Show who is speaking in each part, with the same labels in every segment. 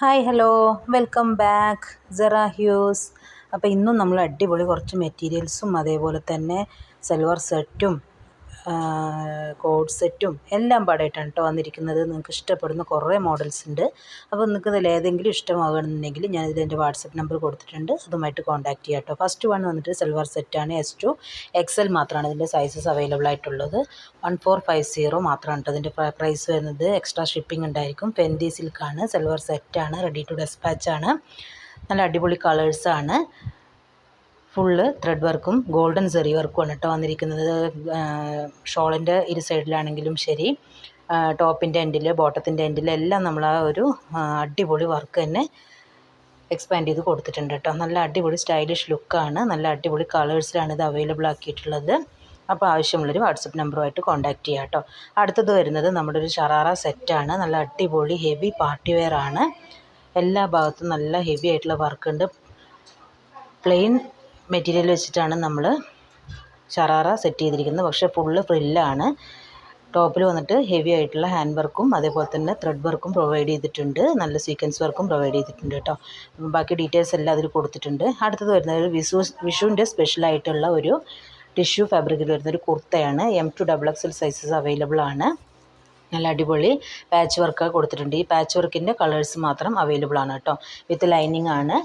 Speaker 1: Hi hello. Welcome back. Sera Hues. അപ്പോൾ ഇന്നും നമ്മൾ അടിപൊളി കുറച്ച് മെറ്റീരിയൽസും അതേപോലെ തന്നെ സെൽവർ സെറ്റും കോഡ് സെറ്റും എല്ലാം പാടായിട്ടാണ് കേട്ടോ വന്നിരിക്കുന്നത്. നിങ്ങൾക്ക് ഇഷ്ടപ്പെടുന്ന കുറേ മോഡൽസ് ഉണ്ട്. അപ്പോൾ നിങ്ങൾക്ക് ഇതിൽ ഏതെങ്കിലും ഇഷ്ടമാകുകയാണെന്നുണ്ടെങ്കിൽ ഞാനിതിൽ എന്റെ വാട്സപ്പ് നമ്പർ കൊടുത്തിട്ടുണ്ട്. അതുമായിട്ട് കോൺടാക്റ്റ് ചെയ്യാം കേട്ടോ ഫസ്റ്റ് വൺ വന്നിട്ട് സിൽവർ സെറ്റാണ് എസ് ടു എക്സൽ മാത്രമാണ് ഇതിന്റെ സൈസസ് അവൈലബിൾ ആയിട്ടുള്ളത്. വൺ ഫോർ ഫൈവ് സീറോ മാത്രമാണ് കേട്ടോ ഇതിന്റെ പ്രൈസ് വരുന്നത്. എക്സ്ട്രാ ഷിപ്പിംഗ് ഉണ്ടായിരിക്കും. ഫെൻഡി സിൽക്കാണ് സിൽവർ സെറ്റാണ് റെഡി ടു ഡെസ്പാച്ചാണ് നല്ല അടിപൊളി കളേഴ്സാണ് ഫുള്ള് ത്രെഡ് വർക്കും ഗോൾഡൻ സെറി വർക്കുമാണ് കേട്ടോ വന്നിരിക്കുന്നത്. ഷോളിന്റെ ഇരു സൈഡിലാണെങ്കിലും ശരി ടോപ്പിന്റെ എൻഡിൽ ബോട്ടത്തിന്റെ എൻഡിൽ എല്ലാം നമ്മൾ ആ ഒരു അടിപൊളി വർക്ക് തന്നെ എക്സ്പാൻഡ് ചെയ്ത് കൊടുത്തിട്ടുണ്ട് കേട്ടോ. നല്ല അടിപൊളി സ്റ്റൈലിഷ് ലുക്കാണ് നല്ല അടിപൊളി കളേഴ്സിലാണ് ഇത് അവൈലബിൾ ആക്കിയിട്ടുള്ളത്. അപ്പോൾ ആവശ്യമുള്ളൊരു വാട്സപ്പ് നമ്പറുമായിട്ട് കോൺടാക്റ്റ് ചെയ്യാം കേട്ടോ. അടുത്തത് വരുന്നത് നമ്മുടെ ഒരു ഷറാറ സെറ്റാണ് നല്ല അടിപൊളി ഹെവി പാർട്ടി വെയർ ആണ്. എല്ലാ ഭാഗത്തും നല്ല ഹെവി ആയിട്ടുള്ള വർക്ക് ഉണ്ട്. പ്ലെയിൻ മെറ്റീരിയൽ വെച്ചിട്ടാണ് നമ്മൾ ഷറാറ സെറ്റ് ചെയ്തിരിക്കുന്നത്. പക്ഷേ ഫുള്ള് ഫ്രില്ലാണ് ടോപ്പിൽ വന്നിട്ട് ഹെവി ആയിട്ടുള്ള ഹാൻഡ് വർക്കും അതേപോലെ തന്നെ ത്രെഡ് വർക്കും പ്രൊവൈഡ് ചെയ്തിട്ടുണ്ട്. നല്ല സീക്വൻസ് വർക്കും പ്രൊവൈഡ് ചെയ്തിട്ടുണ്ട് കേട്ടോ. ബാക്കി ഡീറ്റെയിൽസ് എല്ലാം അതിൽ കൊടുത്തിട്ടുണ്ട്. അടുത്തത് വരുന്നത് വിഷു വിഷുവിന്റെ സ്പെഷ്യലായിട്ടുള്ള ഒരു ടിഷ്യൂ ഫാബ്രിക്കിൽ വരുന്ന ഒരു കുർത്തയാണ്. M to double XL sizes available ആണ്. നല്ല അടിപൊളി പാച്ച് വർക്ക് കൊടുത്തിട്ടുണ്ട്. ഈ പാച്ച് വർക്കിന്റെ കളേഴ്സ് മാത്രം അവൈലബിൾ ആണ് കേട്ടോ. വിത്ത് ലൈനിങ് ആണ്.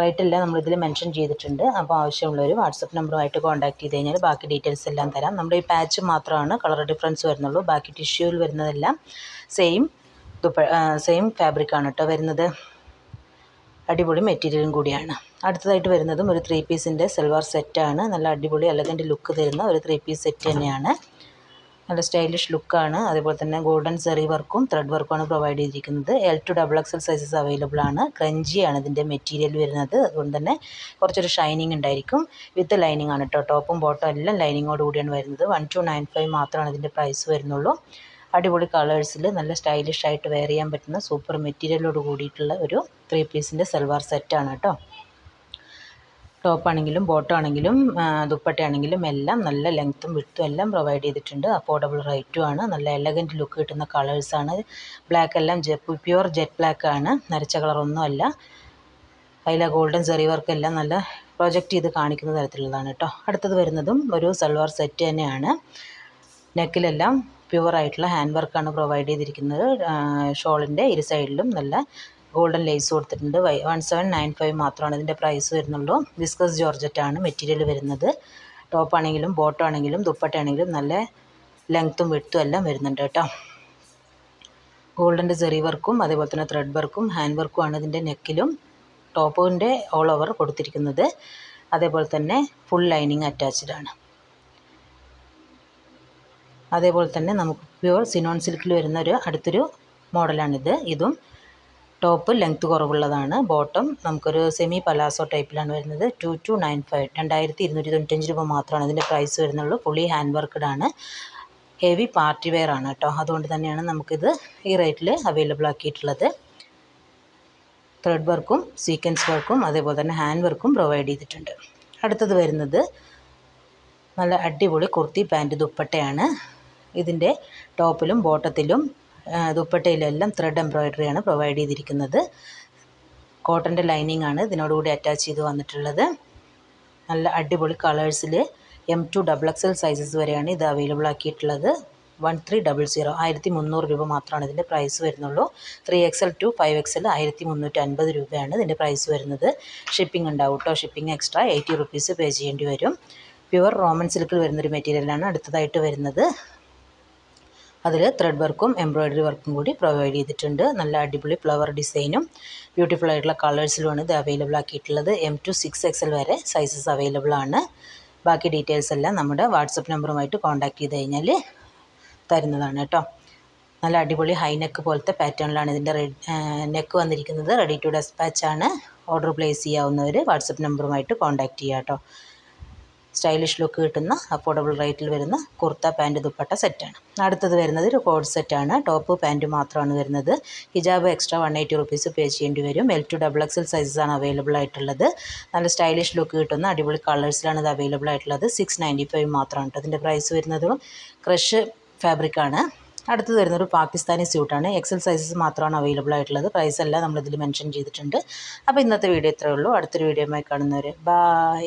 Speaker 1: റേറ്റ് എല്ലാം നമ്മളിതിൽ മെൻഷൻ ചെയ്തിട്ടുണ്ട്. അപ്പോൾ ആവശ്യമുള്ളവർ വാട്സപ്പ് നമ്പറുമായിട്ട് കോൺടാക്ട് ചെയ്ത് കഴിഞ്ഞാൽ ബാക്കി ഡീറ്റെയിൽസ് എല്ലാം തരാം. നമ്മുടെ ഈ പാച്ച് മാത്രമാണ് കളർ ഡിഫറൻസ് വരുന്നുള്ളൂ. ബാക്കി ടിഷ്യൂവിൽ വരുന്നതെല്ലാം സെയിം ദുപ്പ സെയിം ഫാബ്രിക്കാണ് കേട്ടോ വരുന്നത്. അടിപൊളി മെറ്റീരിയലും കൂടിയാണ്. അടുത്തതായിട്ട് വരുന്നതും ഒരു ത്രീ പീസിന്റെ സെൽവാർ സെറ്റാണ്. നല്ല അടിപൊളി എലഗന്റ് ലുക്ക് തരുന്ന ഒരു ത്രീ പീസ് സെറ്റ് തന്നെയാണ്. നല്ല സ്റ്റൈലിഷ് ലുക്കാണ് അതേപോലെ തന്നെ ഗോൾഡൻ സെറി വർക്കും ത്രെഡ് വർക്കുമാണ് പ്രൊവൈഡ് ചെയ്തിരിക്കുന്നത്. L to double XL sizes available ആണ്. ക്രഞ്ചിയാണ് ഇതിന്റെ മെറ്റീരിയൽ വരുന്നത്. അതുകൊണ്ട് തന്നെ കുറച്ചൊരു ഷൈനിങ് ഉണ്ടായിരിക്കും. വിത്ത് ലൈനിങ് ആണ് കേട്ടോ ടോപ്പും ബോട്ടം എല്ലാം ലൈനിങ്ങോട് കൂടിയാണ് വരുന്നത്. വൺ ടു നയൻ ഫൈവ് മാത്രമാണ് ഇതിന്റെ പ്രൈസ് വരുന്നുള്ളൂ. അടിപൊളി കളേഴ്സിൽ നല്ല സ്റ്റൈലിഷ് ആയിട്ട് വെയർ ചെയ്യാൻ പറ്റുന്ന സൂപ്പർ മെറ്റീരിയലോട് കൂടിയിട്ടുള്ള ഒരു ത്രീ പീസിന്റെ സൽവാർ സെറ്റാണ് കേട്ടോ ടോപ്പാണെങ്കിലും ബോട്ടാണെങ്കിലും ദുപ്പട്ടയാണെങ്കിലും എല്ലാം നല്ല ലെങ്ത്തും വിട്ടും എല്ലാം പ്രൊവൈഡ് ചെയ്തിട്ടുണ്ട്. അഫോർഡബിൾ റേറ്റും ആണ്. നല്ല എലഗന്റ് ലുക്ക് കിട്ടുന്ന കളേഴ്സാണ് ബ്ലാക്ക് എല്ലാം പ്യുവർ ജെറ്റ് ബ്ലാക്ക് ആണ്. നരച്ച കളറൊന്നുമല്ല അതിലെ ഗോൾഡൻ സെറി വർക്ക് എല്ലാം നല്ല പ്രൊജക്റ്റ് ചെയ്ത് കാണിക്കുന്ന തരത്തിലുള്ളതാണ് കേട്ടോ അടുത്തത് വരുന്നതും ഒരു സൽവാർ സെറ്റ് തന്നെയാണ്. നെക്കിലെല്ലാം പ്യുവർ ആയിട്ടുള്ള ഹാൻഡ് വർക്കാണ് പ്രൊവൈഡ് ചെയ്തിരിക്കുന്നത്. ഷോളിന്റെ ഇരു സൈഡിലും നല്ല ഗോൾഡൻ ലേസ് കൊടുത്തിട്ടുണ്ട്. Y one seven nine five മാത്രമാണ് ഇതിന്റെ പ്രൈസ് വരുന്നുള്ളൂ. വിസ്കസ് ജോർജറ്റാണ് മെറ്റീരിയൽ വരുന്നത്. ടോപ്പാണെങ്കിലും ബോട്ടാണെങ്കിലും ദുപ്പട്ടയാണെങ്കിലും നല്ല ലെങ്ത്തും വിട്ടും എല്ലാം വരുന്നുണ്ട് കേട്ടോ. ഗോൾഡന്റെ ചെറിയ വർക്കും അതേപോലെ തന്നെ ത്രെഡ് വർക്കും ഹാൻഡ് വർക്കുമാണ് ഇതിന്റെ നെക്കിലും ടോപ്പിന്റെ ഓൾ ഓവർ കൊടുത്തിരിക്കുന്നത്. അതേപോലെ തന്നെ ഫുൾ ലൈനിങ് അറ്റാച്ച്ഡ് ആണ്. അതേപോലെ തന്നെ നമുക്ക് പ്യുവർ സിനോൺ സിൽക്കിൽ വരുന്ന ഒരു അടുത്തൊരു മോഡലാണിത് ഇതും ടോപ്പ് ലെങ്ത്ത് കുറവുള്ളതാണ്. ബോട്ടം നമുക്കൊരു സെമി പലാസോ ടൈപ്പിലാണ് വരുന്നത്. ടു ടു നയൻ ഫൈവ് രണ്ടായിരത്തി ഇരുന്നൂറ്റി തൊണ്ണൂറ്റഞ്ച് രൂപ മാത്രമാണ് ഇതിന്റെ പ്രൈസ് വരുന്നുള്ളൂ. ഫുള്ളി ഹാൻഡ് വർക്ക്ഡ് ആണ്. ഹെവി പാർട്ടി വെയർ ആണ് കേട്ടോ. അതുകൊണ്ട് തന്നെയാണ് നമുക്കിത് ഈ റേറ്റിൽ അവൈലബിൾ ആക്കിയിട്ടുള്ളത്. ത്രെഡ് വർക്കും സീക്വൻസ് വർക്കും അതേപോലെ തന്നെ ഹാൻഡ് വർക്കും പ്രൊവൈഡ് ചെയ്തിട്ടുണ്ട്. അടുത്തത് വരുന്നത് നല്ല അടിപൊളി കുർത്തി പാന്റ് ദുപ്പട്ടയാണ്. ഇതിന്റെ ടോപ്പിലും ബോട്ടത്തിലും ദുപ്പട്ടയിലെല്ലാം ത്രെഡ് എംബ്രോയിഡറിയാണ് പ്രൊവൈഡ് ചെയ്തിരിക്കുന്നത്. കോട്ടന്റെ ലൈനിങ് ആണ് ഇതിനോടുകൂടി അറ്റാച്ച് ചെയ്ത് വന്നിട്ടുള്ളത്. നല്ല അടിപൊളി കളേഴ്സിൽ M to double X L sizes വരെയാണ് ഇത് അവൈലബിൾ ആക്കിയിട്ടുള്ളത്. വൺ ത്രീ ഡബിൾ സീറോ ആയിരത്തി മുന്നൂറ് രൂപ മാത്രമാണ് ഇതിന്റെ പ്രൈസ് വരുന്നുള്ളൂ. Three X L to five X L ആയിരത്തി മുന്നൂറ്റി അൻപത് രൂപയാണ് ഇതിന്റെ പ്രൈസ് വരുന്നത്. ഷിപ്പിംഗ് ഉണ്ടാവും കേട്ടോ shipping extra eighty rupees pay ചെയ്യേണ്ടി വരും. പ്യുവർ റോമൻ സിൽക്കിൽ വരുന്നൊരു മെറ്റീരിയലാണ് അടുത്തതായിട്ട് വരുന്നത്. അതിൽ ത്രെഡ് വർക്കും എംബ്രോയ്ഡറി വർക്കും കൂടി പ്രൊവൈഡ് ചെയ്തിട്ടുണ്ട്. നല്ല അടിപൊളി ഫ്ലവർ ഡിസൈനും ബ്യൂട്ടിഫുൾ ആയിട്ടുള്ള കളേഴ്സിലുമാണ് ഇത് available ആക്കിയിട്ടുള്ളത്. M to six X L വരെ സൈസസ് അവൈലബിൾ ആണ്. ബാക്കി ഡീറ്റെയിൽസ് എല്ലാം നമ്മുടെ വാട്സപ്പ് നമ്പറുമായിട്ട് കോൺടാക്ട് ചെയ്ത് കഴിഞ്ഞാൽ തരുന്നതാണ് കേട്ടോ. നല്ല അടിപൊളി ഹൈ നെക്ക് പോലത്തെ പാറ്റേണിലാണ് ഇതിന്റെ നെക്ക് വന്നിരിക്കുന്നത്. റെഡി ടു ഡെസ്പാച്ച് ആണ്. ഓർഡർ പ്ലേസ് ചെയ്യാവുന്നവർ വാട്സപ്പ് നമ്പറുമായിട്ട് കോൺടാക്ട് ചെയ്യുക കേട്ടോ. സ്റ്റൈലിഷ് ലുക്ക് കിട്ടുന്ന അഫോർഡബിൾ റേറ്റിൽ വരുന്ന കുർത്ത പാന്റ് ദുപ്പട്ട സെറ്റാണ് അടുത്തത് വരുന്നത് ഒരു കോഡ് സെറ്റാണ് ടോപ്പ് പാന്റ് മാത്രമാണ് വരുന്നത്. ഹിജാബ് extra one eighty rupees pay ചെയ്യേണ്ടി വരും. L to double X XL സൈസസാണ് available ആയിട്ടുള്ളത്. നല്ല സ്റ്റൈലിഷ് ലുക്ക് കിട്ടുന്ന അടിപൊളി കളേഴ്സിലാണ് ഇത് അവൈലബിൾ ആയിട്ടുള്ളത്. സിക്സ് നയന്റി ഫൈവ് മാത്രമാണ് കേട്ടോ അതിന്റെ പ്രൈസ് വരുന്നത്. ക്രഷ് ഫാബ്രിക്കാണ് അടുത്തത് വരുന്നൊരു പാകിസ്ഥാനി സ്യൂട്ടാണ് എക്സൽ സൈസസ് മാത്രമാണ് അവൈലബിൾ ആയിട്ടുള്ളത്. പ്രൈസ് എല്ലാം നമ്മളിതിൽ മെൻഷൻ ചെയ്തിട്ടുണ്ട്. അപ്പോൾ ഇന്നത്തെ വീഡിയോ ഇത്രയേ ഉള്ളൂ. അടുത്തൊരു വീഡിയോയുമായി കാണുന്നവരെ. ബായ്